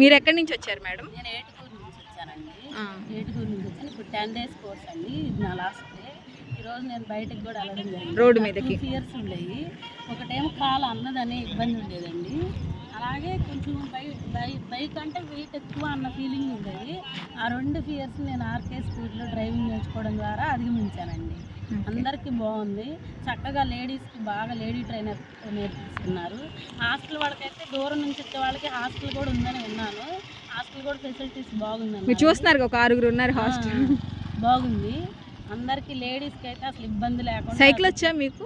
మీరు ఎక్కడి నుంచి వచ్చారు మేడం? నేను ఏటుకూరు నుంచి వచ్చానండి. ఏటుకూరు నుంచి వచ్చాను. ఇప్పుడు టెన్ డేస్ కోర్స్ అండి ఇది నా లాస్ట్ డే ఈరోజు నేను బయటకు కూడా వెళ్ళడం జరిగింది. రోడ్డు మీదకి. టూ ఇయర్స్ ఉండేవి. ఒకటేమో కాలు అన్నదనే ఇబ్బంది ఉండేదండి. అలాగే కొంచెం బై బై బైక్ అంటే వెయిట్ ఎక్కువ అన్న ఫీలింగ్ ఉండేది. ఆ రెండు ఫియర్స్ నేను ఆర్కే స్పీడ్లో డ్రైవింగ్ నేర్చుకోవడం ద్వారా అధిగమించానండి. అందరికీ బాగుంది. చక్కగా లేడీస్కి బాగా లేడీ ట్రైనర్ నేర్పిస్తున్నారు. హాస్టల్ వాళ్ళకైతే దూరం నుంచి వచ్చే వాళ్ళకి హాస్టల్ కూడా ఉందని విన్నాను. హాస్టల్ కూడా ఫెసిలిటీస్ బాగుందండి మీరు చూస్తున్నారు ఒక ఆరుగురు ఉన్నారు హాస్టల్. బాగుంది. అందరికీ లేడీస్కి అయితే అసలు ఇబ్బంది లేకుండా సైకిల్ వచ్చా మీకు?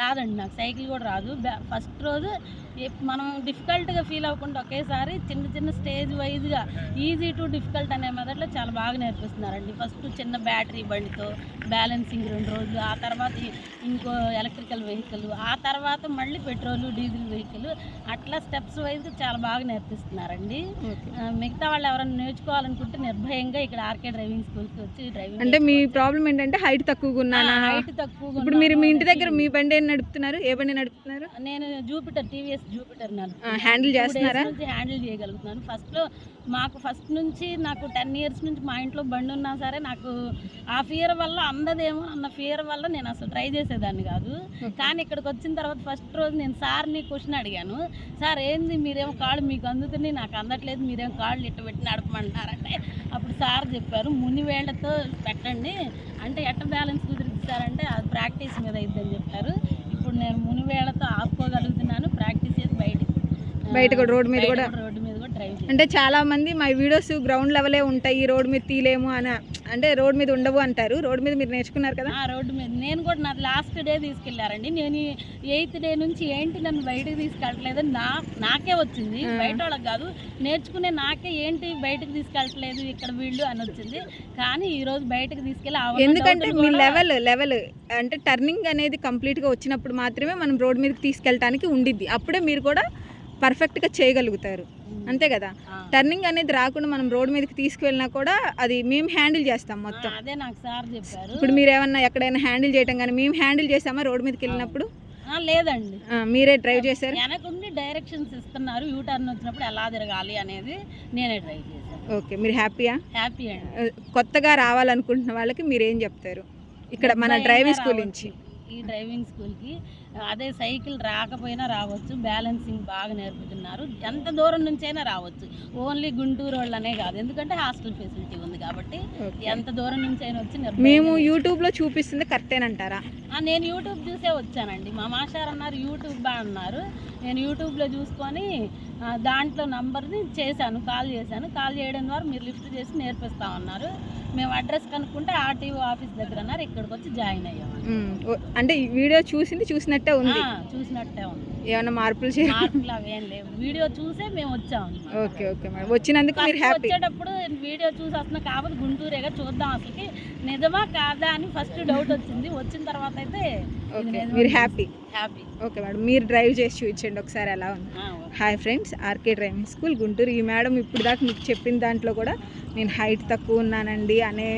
రాదండి నాకు సైకిల్ కూడా రాదు. ఫస్ట్ రోజు మనం డిఫికల్ట్గా ఫీల్ అవ్వకుండా ఒకేసారి చిన్న చిన్న స్టేజ్ వైజ్గా ఈజీ టు డిఫికల్ట్ అనే మెథడ్లో చాలా బాగా నేర్పిస్తున్నారండి. ఫస్ట్ చిన్న బ్యాటరీ బండితో బ్యాలెన్సింగ్ రెండు రోజులు ఆ తర్వాత ఇంకో ఎలక్ట్రికల్ వెహికల్ ఆ తర్వాత మళ్ళీ పెట్రోల్ డీజిల్ వెహికల్ అట్లా స్టెప్స్ వైజ్గా చాలా బాగా నేర్పిస్తున్నారండి. మిగతా వాళ్ళు ఎవరైనా నేర్చుకోవాలనుకుంటే నిర్భయంగా ఇక్కడ ఆర్కే డ్రైవింగ్ స్కూల్కి వచ్చి డ్రైవింగ్ అంటే మీ ప్రాబ్లం ఏంటంటే హైట్ తక్కువగా ఉన్నానా? హైట్ తక్కువగా ఇప్పుడు మీరు మీ ఇంటి దగ్గర మీ బండి ఏం నడుపుతున్నారు? ఏ బండి నడుపుతున్నారు? నేను జూపిటర్ టీవీఎస్ జూపిటర్ హ్యాండిల్ చేస్తున్నారా? నుంచి హ్యాండిల్ చేయగలుగుతున్నాను. ఫస్ట్లో మాకు ఫస్ట్ నుంచి నాకు టెన్ ఇయర్స్ నుంచి మా ఇంట్లో బండి ఉన్నా సరే నాకు ఆ ఫియర్ వల్ల అందదేమో అన్న ఫియర్ వల్ల నేను అసలు ట్రై చేసేదాన్ని కాదు. కానీ ఇక్కడికి వచ్చిన తర్వాత ఫస్ట్ రోజు నేను సార్ని క్వశ్చన్ అడిగాను. సార్ ఏంది మీరేమో కాళ్ళు మీకు అందుతుంది నాకు అందట్లేదు మీరేమో కాళ్ళు ఇట్ట పెట్టి నడపమంటారంటే అప్పుడు సార్ చెప్పారు ముని వేళ్ళతో పెట్టండి. అంటే ఎట్ట బ్యాలెన్స్ కుదిరిస్తారంటే అది ప్రాక్టీస్ మీద అయిద్దని చెప్పారు. ఇప్పుడు నేను ముని వేళ్ళతో ఆపుకోగలుగుతున్నాను. ప్రాక్టీస్ చేసి బయట బయట రోడ్డు మీద కూడా. రోడ్డు మీద అంటే చాలా మంది మా వీడియోస్ గ్రౌండ్ లెవెలే ఉంటాయి రోడ్ మీద తీలేము అని అంటే రోడ్ మీద ఉండవు అంటారు. రోడ్ మీద మీరు నేర్చుకున్నారు కదా? ఆ రోడ్డు మీద. నేను కూడా నా లాస్ట్ డే తీసుకెళ్ళారండి. నేను ఎయిత్ డే నుంచి ఏంటి నన్ను బయటకు తీసుకెళ్ళట్లేదు నా నాకే వచ్చింది. బయట వాళ్ళకి కాదు. నేర్చుకునే నాకే ఏంటి బయటకు తీసుకెళ్ళట్లేదు ఇక్కడ వీళ్ళు అని వచ్చింది. కానీ ఈ రోజు బయటకు తీసుకెళ్ళి ఎందుకంటే మీ లెవెల్ లెవెల్ అంటే టర్నింగ్ అనేది కంప్లీట్గా వచ్చినప్పుడు మాత్రమే మనం రోడ్ మీదకి తీసుకెళ్ళటానికి ఉండిద్ది. అప్పుడే మీరు కూడా పర్ఫెక్ట్గా చేయగలుగుతారు. అంతే కదా. టర్నింగ్ అనేది రాకుండా మనం రోడ్ మీదకి తీసుకువెళ్ళినా కూడా అది మేము హ్యాండిల్ చేస్తాం మొత్తం. అదే నాకు సార్ చెప్పారు. ఇప్పుడు మీరు ఏమన్నా ఎక్కడైనా హ్యాండిల్ చేయటం కానీ మేము హ్యాండిల్ చేసామా రోడ్ మీదకి వెళ్ళినప్పుడు? లేదండి. మీరే డ్రైవ్ చేశారు? వెనకుండి డైరెక్షన్స్ ఇస్తున్నారు. యూ టర్న్ వచ్చినప్పుడు ఎలా తిరగాలి అనేది నేనే డ్రైవ్ చేశాను. ఓకే మీరు హ్యాపీయా? హ్యాపీ అండి. కొత్తగా రావాలనుకుంటున్న వాళ్ళకి మీరు ఏం చెప్తారు? ఇక్కడ మన డ్రైవింగ్ స్కూల్. నుంచి. ఈ డ్రైవింగ్ స్కూల్కి అదే సైకిల్ రాకపోయినా రావచ్చు బ్యాలెన్సింగ్ బాగా నేర్పుతున్నారు. ఎంత దూరం నుంచైనా రావచ్చు. ఓన్లీ గుంటూరు వాళ్ళనే కాదు. ఎందుకంటే హాస్టల్ ఫెసిలిటీ ఉంది కాబట్టి. ఎంత దూరం నుంచైనా వచ్చి నిర్భయంగా మేము యూట్యూబ్లో చూపిస్తుంది కరెక్టేనంటారా? నేను యూట్యూబ్ చూసే వచ్చానండి. మా మాస్టర్ అన్నారు యూట్యూబ్ బా అన్నారు. నేను యూట్యూబ్లో చూసుకొని దాంట్లో నంబర్ని చేశాను కాల్ చేశాను. కాల్ చేయడం ద్వారా మీరు లిఫ్ట్ చేసి నేర్పిస్తామన్నారు మేము అడ్రస్ కనుక్కుంటే ఆర్టీఓ ఆఫీస్ దగ్గర అన్నారు. ఇక్కడికి వచ్చి జాయిన్ అయ్యాము అంటే ఈ వీడియో చూసింది చూసినట్టే ఉంది. ఆ, చూసినట్టే ఉంది. ఏమైనా మార్పులు చే మార్పులు అవేం లేవు. వీడియో చూసే మేము వచ్చాము. Okay okay madam. వచ్చినందుకు మీరు హ్యాపీ వచ్చేటప్పుడు వీడియో చూసి వస్తున్నా కాబట్టి గుంటూరేగా చూద్దాం అసలుకి. నిజమా కాదా అని ఫస్ట్ డౌట్ వచ్చింది. వచ్చిన తర్వాత అయితే మీరు హ్యాపీ హ్యాపీ. ఓకే మేడం మీరు డ్రైవ్ చేసి చూపించండి ఒకసారి ఎలా ఉంది. Hi friends RK driving school Guntur. ఈ మేడం ఇప్పుడు దాకా మీకు చెప్పిన దాంట్లో కూడా నేను హైట్ తక్కువ ఉన్నానండి అనే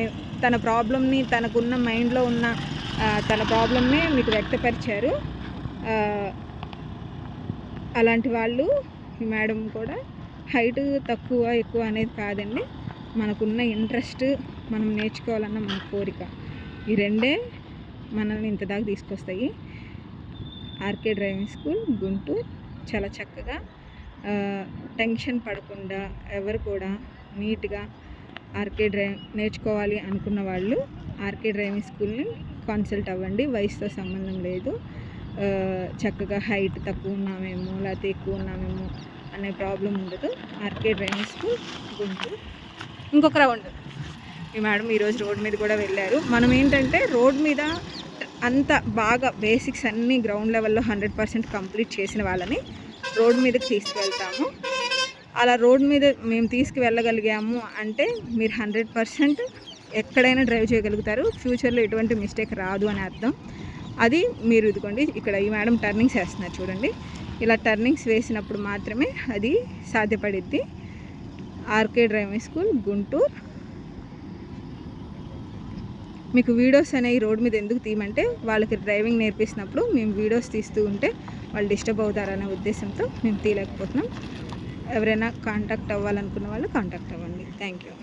తన ప్రాబ్లమ్ని తనకున్న మైండ్లో ఉన్న తన ప్రాబ్లమ్ని మీకు వ్యక్తపరిచారు. అలాంటి వాళ్ళు ఈ మేడం కూడా హైట్ తక్కువ ఎక్కువ అనేది కాదండి. మనకున్న ఇంట్రెస్ట్ మనం నేర్చుకోవాలన్న మన కోరిక. ఈ రెండే మనల్ని ఇంత దాకా తీసుకొస్తాయి. RK driving school Guntur. చాలా చక్కగా టెన్షన్ పడకుండా ఎవరు కూడా నీట్గా ఆర్కే డ్రైవ్ నేర్చుకోవాలి అనుకున్న వాళ్ళు ఆర్కే డ్రైవింగ్ స్కూల్ని కన్సల్ట్ అవ్వండి. వయసుతో సంబంధం లేదు. చక్కగా హైట్ తక్కువ ఉన్నామేమో లేకపోతే ఎక్కువ ఉన్నామేమో అనే ప్రాబ్లం ఉండదు. RK driving school Guntur. ఇంకొక రౌండ్. ఈ మేడం ఈరోజు రోడ్ మీద కూడా వెళ్ళారు. మనం ఏంటంటే రోడ్ మీద అంత బాగా బేసిక్స్ అన్నీ గ్రౌండ్ లెవెల్లో హండ్రెడ్ పర్సెంట్ కంప్లీట్ చేసిన వాళ్ళని రోడ్ మీదకి తీసుకువెళ్తాము అలా రోడ్ మీద మేము తీసుకువెళ్ళగలిగాము అంటే మీరు హండ్రెడ్ పర్సెంట్ ఎక్కడైనా డ్రైవ్ చేయగలుగుతారు. ఫ్యూచర్లో ఎటువంటి మిస్టేక్ రాదు అని అర్థం. అది మీరు ఇదిగోండి ఇక్కడ ఈ మేడం టర్నింగ్స్ వేస్తున్నారు చూడండి. ఇలా టర్నింగ్స్ వేసినప్పుడు మాత్రమే అది సాధ్యపడిద్ది. RK driving school Guntur. మీకు వీడియోస్ అనేవి రోడ్ మీద ఎందుకు తీయమంటే వాళ్ళకి డ్రైవింగ్ నేర్పిస్తున్నప్పుడు మేము వీడియోస్ తీస్తూ ఉంటే వాళ్ళు డిస్టర్బ్ అవుతారనే ఉద్దేశంతో మేము తీయలేకపోతున్నాం. ఎవరైనా కాంటాక్ట్ అవ్వాలనుకున్న వాళ్ళు కాంటాక్ట్ అవ్వండి. Thank you.